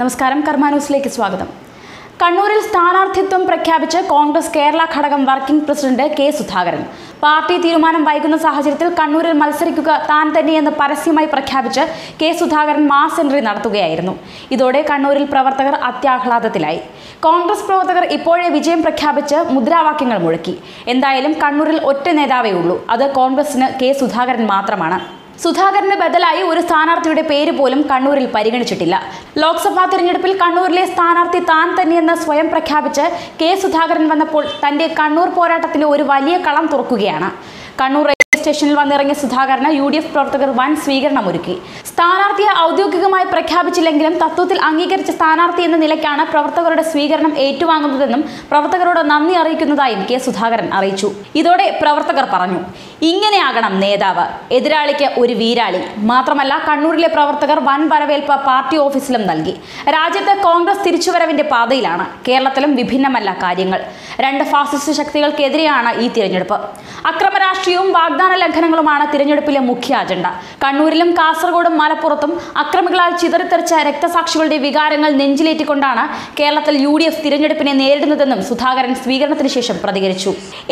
നമസ്കാരം കർമ്മ ന്യൂസിലേക്ക് സ്വാഗതം. കണ്ണൂരിൽ സ്ഥാനാർത്ഥിത്വം പ്രഖ്യാപിച്ച് കോൺഗ്രസ് കേരള ഘടകം working president K Sudhakaran. Party തീരുമാനം വൈകുന്ന സാഹചര്യത്തിൽ കണ്ണൂരിൽ മത്സരിക്കുക താൻ തന്നെയെന്ന് പരസ്യമായി പ്രഖ്യാപിച്ച് കെ സുധാകരൻ മാസ് എൻട്രി നടത്തുകയായിരുന്നു. ഇതോടെ കണ്ണൂരിൽ പ്രവർത്തകർ അത്യാഹ്ലാദത്തിലായി. കോൺഗ്രസ് പ്രവർത്തകർ ഇപ്പോഴേ വിജയം പ്രഖ്യാപിച്ച് മുദ്രാവാക്യങ്ങൾ മുഴക്കി. എന്തായാലും കണ്ണൂരിൽ ഒറ്റ നേതാവേ ഉള്ളൂ. അത് കോൺഗ്രസിന് കെ സുധാകരൻ മാത്രമാണ്. സുധാകരന് ബദലായി ഒരു സ്ഥാനാർത്ഥിയുടെ പേര് പോലും കണ്ണൂരിൽ പരിഗണിച്ചിട്ടില്ല. ലോക്സഭാ തിരഞ്ഞെടുപ്പിൽ കണ്ണൂരിലെ സ്ഥാനാർത്ഥി താൻ തന്നെയെന്ന് സ്വയം പ്രഖ്യാപിച്ച് കെ സുധാകരൻ വന്നപ്പോൾ തന്റെ കണ്ണൂർ പോരാട്ടത്തിന് ഒരു വലിയ കളം തുറക്കുകയാണ്. കണ്ണൂർ സ്റ്റേഷനിൽ വന്നിറങ്ങിയ സുധാകരന് യു ഡി എഫ് പ്രവർത്തകർ വൻ സ്വീകരണം ഒരുക്കി സ്ഥാനാർത്ഥിയെ ഔദ്യോഗികമായി പ്രഖ്യാപിച്ചില്ലെങ്കിലും തത്വത്തിൽ അംഗീകരിച്ച സ്ഥാനാർത്ഥി എന്ന നിലയ്ക്കാണ് പ്രവർത്തകരുടെ സ്വീകരണം ഏറ്റുവാങ്ങുന്നതെന്നും പ്രവർത്തകരോട് നന്ദി അറിയിക്കുന്നതായും കെ സുധാകരൻ അറിയിച്ചു. ഇതോടെ പ്രവർത്തകർ പറഞ്ഞു ഇങ്ങനെയാകണം നേതാവ്. എതിരാളിക്ക് ഒരു വീരാളി. മാത്രമല്ല കണ്ണൂരിലെ പ്രവർത്തകർ വൻ വരവേൽപ്പ് പാർട്ടി ഓഫീസിലും നൽകി. രാജ്യത്ത് കോൺഗ്രസ് തിരിച്ചുവരവിന്റെ പാതയിലാണ്. കേരളത്തിലും വിഭിന്നമല്ല കാര്യങ്ങൾ. രണ്ട് ഫാസിസ്റ്റ് ശക്തികൾക്കെതിരെയാണ് ഈ തിരഞ്ഞെടുപ്പ്. അക്രമ രാഷ്ട്രീയവും വാഗ്ദാന ലംഘനങ്ങളുമാണ് തിരഞ്ഞെടുപ്പിലെ മുഖ്യ അജണ്ട. കണ്ണൂരിലും കാസർഗോഡും മലപ്പുറത്തും അക്രമികളാൽ ചിതറിത്തെറിച്ച രക്തസാക്ഷികളുടെ വികാരങ്ങൾ നെഞ്ചിലേറ്റിക്കൊണ്ടാണ് കേരളത്തിൽ യു ഡി എഫ് തിരഞ്ഞെടുപ്പിനെ നേരിടുന്നതെന്നും സുധാകരൻ സ്വീകരണത്തിന് ശേഷം പ്രതികരിച്ചു.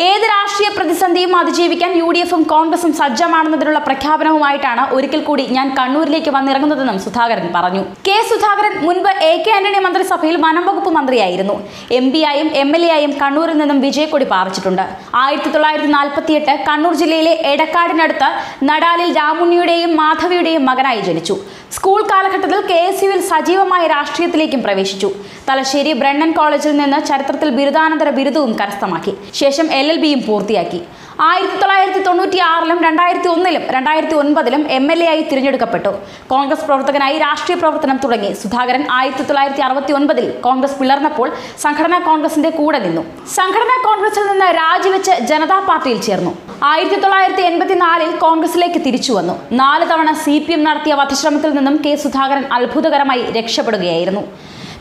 ഏത് രാഷ്ട്രീയ പ്രതിസന്ധിയും അതിജീവിക്കാൻ യു ഡി എഫും കോൺഗ്രസും സജ്ജമാണെന്നതിനുള്ള പ്രഖ്യാപനവുമായിട്ടാണ് ഒരിക്കൽ കൂടി ഞാൻ കണ്ണൂരിലേക്ക് വന്നിറങ്ങുന്നതെന്നും സുധാകരൻ പറഞ്ഞു. കെ സുധാകരൻ മുൻപ് എ കെ ആന്റണി മന്ത്രിസഭയിൽ വനം വകുപ്പ് മന്ത്രിയായിരുന്നു. എം പി ആയും എം എൽ എ ആയും കണ്ണൂരിൽ നിന്നും വിജയക്കൊടി പാറിച്ചിട്ടുണ്ട്. ആയിരത്തി തൊള്ളായിരത്തി നാൽപ്പത്തിയെട്ട് കണ്ണൂർ ജില്ലയിലെ എടക്കാടിനടുത്ത് നടാലിൽ രാമുണ്ണിയുടെയും മാധവിയുടെയും മകനായി ജനിച്ചു. സ്കൂൾ കാലഘട്ടത്തിൽ കെ എസ് യുവിൽ സജീവമായ രാഷ്ട്രീയത്തിലേക്കും പ്രവേശിച്ചു. തലശ്ശേരി ബ്രണ്ണൻ കോളേജിൽ നിന്ന് ചരിത്രത്തിൽ ബിരുദാനന്തര ബിരുദവും കരസ്ഥമാക്കി. ശേഷം എൽ എൽ ബിയും പൂർത്തിയാക്കി. ആയിരത്തി തൊള്ളായിരത്തി തൊണ്ണൂറ്റി ആറിലും രണ്ടായിരത്തി ഒന്നിലും രണ്ടായിരത്തി ഒൻപതിലും എം എൽ എ ആയി തിരഞ്ഞെടുക്കപ്പെട്ടു. കോൺഗ്രസ് പ്രവർത്തകനായി രാഷ്ട്രീയ പ്രവർത്തനം തുടങ്ങി. സുധാകരൻ ആയിരത്തി തൊള്ളായിരത്തി അറുപത്തി ഒൻപതിൽ കോൺഗ്രസ് പിളർന്നപ്പോൾ സംഘടനാ കോൺഗ്രസിന്റെ കൂടെ നിന്നു. സംഘടനാ കോൺഗ്രസിൽ നിന്ന് രാജിവെച്ച് ജനതാ പാർട്ടിയിൽ ചേർന്നു. ആയിരത്തി തൊള്ളായിരത്തി എൺപത്തിനാലിൽ കോൺഗ്രസിലേക്ക് തിരിച്ചു വന്നു. നാല് തവണ സി പി എം നടത്തിയ വധശ്രമത്തിൽ നിന്നും കെ സുധാകരൻ അത്ഭുതകരമായി രക്ഷപ്പെടുകയായിരുന്നു.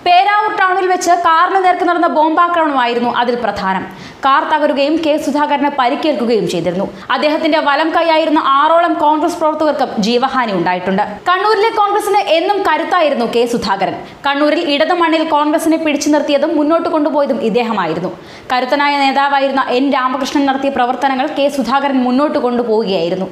പേരാവൂർ ടൗണിൽ വെച്ച് കാറിന് നേർക്ക് നടന്ന ബോംബാക്രമണമായിരുന്നു അതിൽ പ്രധാനം. കാർ തകരുകയും കെ സുധാകരന് പരിക്കേൽക്കുകയും ചെയ്തിരുന്നു. അദ്ദേഹത്തിന്റെ വലം കൈയായിരുന്ന ആറോളം കോൺഗ്രസ് പ്രവർത്തകർക്കും ജീവഹാനി ഉണ്ടായിട്ടുണ്ട്. കണ്ണൂരിലെ കോൺഗ്രസിന് എന്നും കരുത്തായിരുന്നു കെ സുധാകരൻ. കണ്ണൂരിൽ ഇടത് മണ്ണിൽ കോൺഗ്രസിനെ പിടിച്ചു നിർത്തിയതും മുന്നോട്ട് കൊണ്ടുപോയതും ഇദ്ദേഹമായിരുന്നു. കരുത്തനായ നേതാവായിരുന്ന എൻ രാമകൃഷ്ണൻ നടത്തിയ പ്രവർത്തനങ്ങൾ കെ സുധാകരൻ മുന്നോട്ട് കൊണ്ടുപോവുകയായിരുന്നു.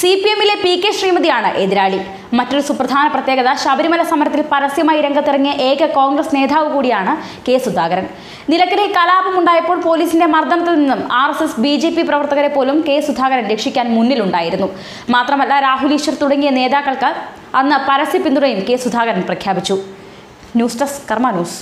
സി പി എമ്മിലെ പി കെ ശ്രീമതിയാണ് എതിരാളി. മറ്റൊരു സുപ്രധാന പ്രത്യേകത ശബരിമല സമരത്തിൽ പരസ്യമായി രംഗത്തിറങ്ങിയ ഏക കോൺഗ്രസ് നേതാവ് കൂടിയാണ് കെ സുധാകരൻ. നിലക്കലിൽ കലാപമുണ്ടായപ്പോൾ പോലീസിന്റെ മർദ്ദനത്തിൽ നിന്നും R S S B J P പ്രവർത്തകരെ പോലും കെ സുധാകരൻ രക്ഷിക്കാൻ മുന്നിലുണ്ടായിരുന്നു. മാത്രമല്ല രാഹുൽ ഈശ്വർ തുടങ്ങിയ നേതാക്കൾക്ക് അന്ന് പരസ്യ പിന്തുണയും കെ സുധാകരൻ പ്രഖ്യാപിച്ചു. News desk Karma news.